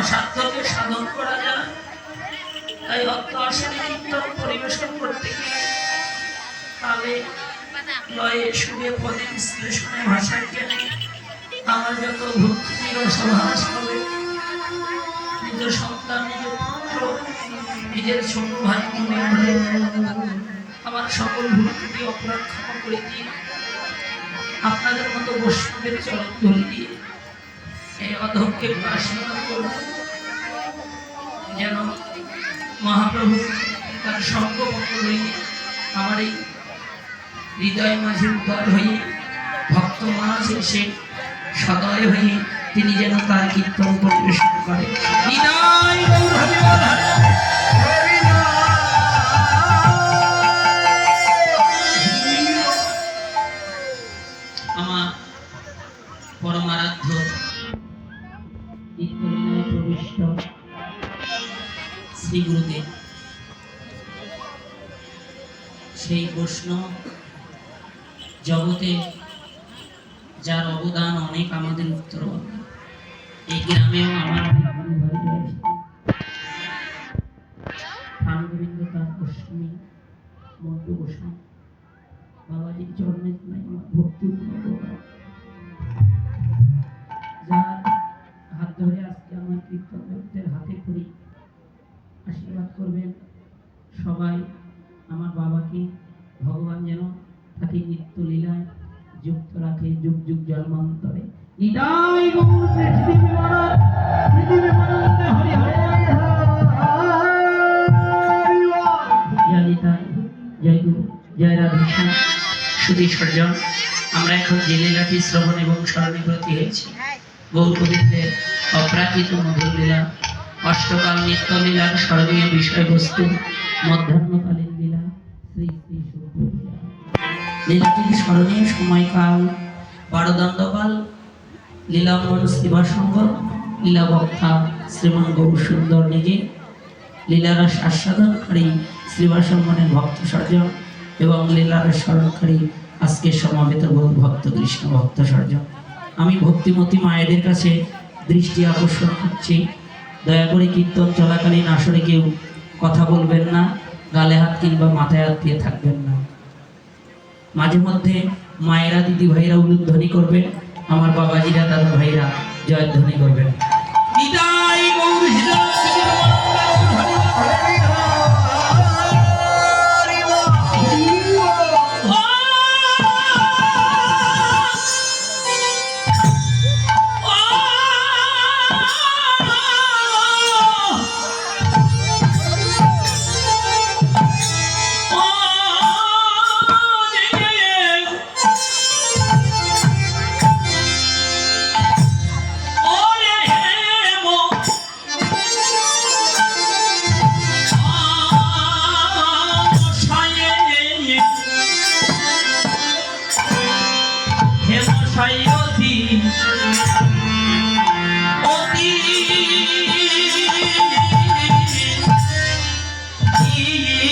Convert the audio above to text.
অসাধ্যকে সাধন করা যায়। তাই অর্থ কীর্তন পরিবেশন করতে গিয়ে তালে লয়ে সুরে পদে বিশ্লেষণে ভাষায় জ্ঞানে আমার যত ভক্তি রসভাস হবে, নিজ সন্তান, নিজ পুত্র, নিজের ছোট ভাই মনে হলে আমার সকল ভক্তি অপরাধ ক্ষমা করে দিয়ে আপনাদের মতো বৈষ্ণবের চরণ ধরে দিয়ে এই অধমকে আশীর্বাদ করব। যেন মহাপ্রভু তার সর্বমত লইয়ে আমার এই হৃদয় মাঝে উদার হয়ে ভক্ত মাঝ এসে সদয় হয়ে তিনি যেন তার কীর্তন পরিবেশন করেন। হৃদয় আমার পরমারাধ্য প্রবিষ্ট। শ্রী গুরুদেব সেই বৈষ্ণব জগতে যার অবদান অনেক আমাদের উত্তর। এই গ্রামেও আমার বাবাজির আমার ভক্তি করবেন। সবাই আমার বাবাকে ভগবান যেন তাকে নিত্য লীলায় যুক্ত রাখে, যুগ যুগ জন্মান্তরে। আমরা এখন যে লীলাটি শ্রবণ এবং স্মরণে ব্রতী হয়েছি। গৌর গোবিন্দের অপ্রাকৃত মধুর লীলা অষ্টকাল নিত্য লীলার স্মরণীয় বিষয়বস্তু, মধ্যাহ্নকালীন লীলা, শ্রী শ্রী লীলাটির স্মরণীয় সময়কাল বারদণ্ডকাল লীলামন শ্রীবাসঙ্গ লীলাবক্তা শ্রীমান গৌর সুন্দর নিজে লীলারস আস্বাদনকারী শ্রীবাসঙ্গনের ভক্ত সর্জন এবং লীলারস স্মরণকারী আজকে সমাবেত গৌর ভক্ত, কৃষ্ণ ভক্ত সর্জন। আমি ভক্তিমতী মায়েদের কাছে দৃষ্টি আকর্ষণ করছি। দয়া করে কীর্তন চলাকালীন আসরে কেউ কথা বলবেন না, গালে হাত কিংবা মাথায় হাত দিয়ে থাকবেন না। মাঝে মধ্যে মায়েরা দিদি ভাইরা উলুধ্বনি করবেন, আমার বাবাজিরা দাদা ভাইরা জয়ধ্বনি করবেন। আশায় অতি অতি Yeah.